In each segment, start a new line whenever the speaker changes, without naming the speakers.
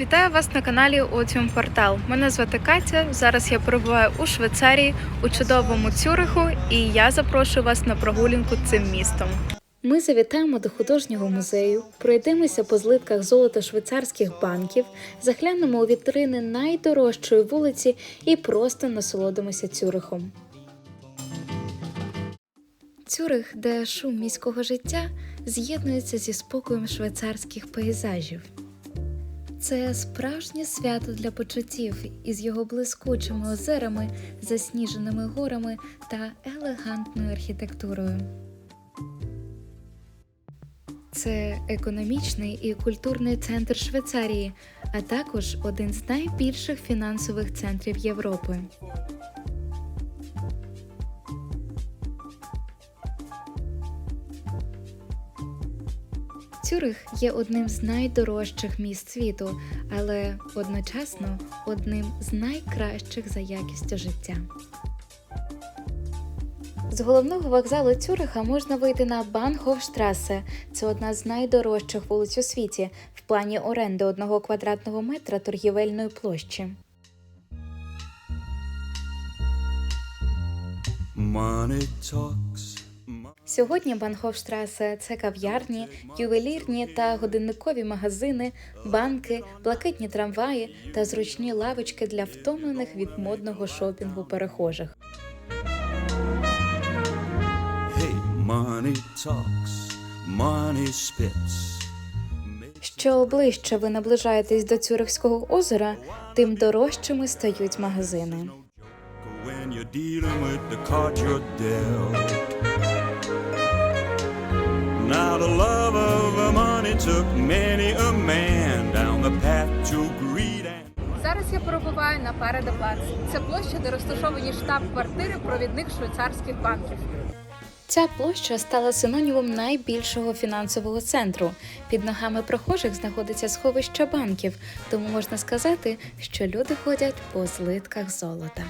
Вітаю вас на каналі Отіум Портал. Мене звати Катя. Зараз я перебуваю у Швейцарії у чудовому Цюриху, і я запрошую вас на прогулянку цим містом. Ми завітаємо до художнього музею, пройдемося по злитках золота швейцарських банків, заглянемо у вітрини найдорожчої вулиці і просто насолодимося цюрихом. Цюрих, де шум міського життя з'єднується зі спокоєм швейцарських пейзажів. Це справжнє свято для почуттів із його блискучими озерами, засніженими горами та елегантною архітектурою. Це економічний і культурний центр Швейцарії, а також один з найбільших фінансових центрів Європи. Цюрих є одним з найдорожчих міст світу, але одночасно одним з найкращих за якістю життя. З головного вокзалу Цюриха можна вийти на Банхофштрасе. Це одна з найдорожчих вулиць у світі в плані оренди одного квадратного метра торгівельної площі.
Money talks.
Сьогодні Банхофштрасе це кав'ярні, ювелірні та годинникові магазини, банки, блакитні трамваї та зручні лавочки для втомлених від модного шопінгу перехожих.
Hey, talks.
Що ближче ви наближаєтесь до Цюрихського озера, тим дорожчими стають магазини.
Now the love of money took many a man down the path to greed and
Зараз я перебуваю на Параде-Плац. Це площа, де розташовані штаб-квартири провідних швейцарських банків.
Ця площа стала синонімом найбільшого фінансового центру. Під ногами прохожих знаходиться сховище банків, тому можна сказати, що люди ходять по злитках золота.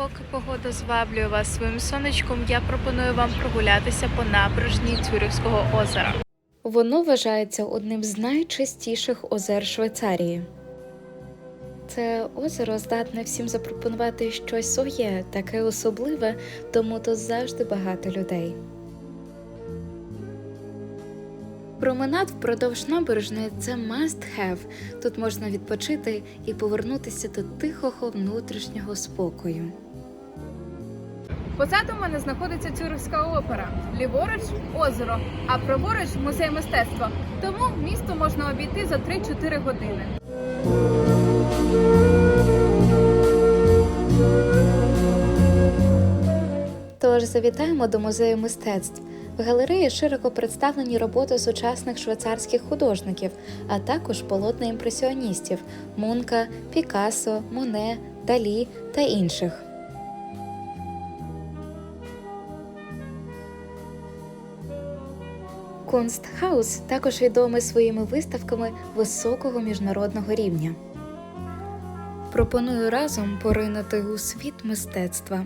Поки погода зваблює вас своїм сонечком, я пропоную вам прогулятися по набережній Цюрихського озера. Воно вважається одним з найчистіших озер Швейцарії. Це озеро здатне всім запропонувати щось своє, таке особливе, тому тут завжди багато людей. Променад впродовж набережної це must have. Тут можна відпочити і повернутися до тихого внутрішнього спокою.
Позаду мене знаходиться Цюрихська опера, ліворуч озеро, а праворуч музей мистецтва. Тому місто можна обійти за 3-4 години.
Тож завітаємо до музею мистецтв. В галереї широко представлені роботи сучасних швейцарських художників, а також полотна імпресіоністів Мунка, Пікассо, Моне, Далі та інших. Кунстхаус також відомий своїми виставками високого міжнародного рівня. Пропоную разом поринути у світ мистецтва.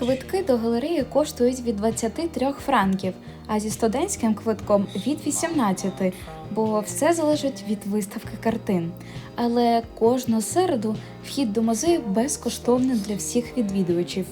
Квитки до галереї коштують від 23 франків, а зі студентським квитком від 18, бо все залежить від виставки картин. Але кожну середу вхід до музею безкоштовний для всіх відвідувачів.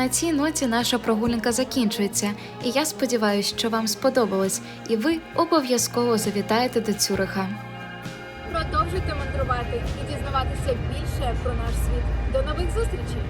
На цій ноті наша прогулянка закінчується, і я сподіваюся, що вам сподобалось, і ви обов'язково завітаєте до Цюриха.
Продовжуйте мандрувати і дізнаватися більше про наш світ. До нових зустрічей!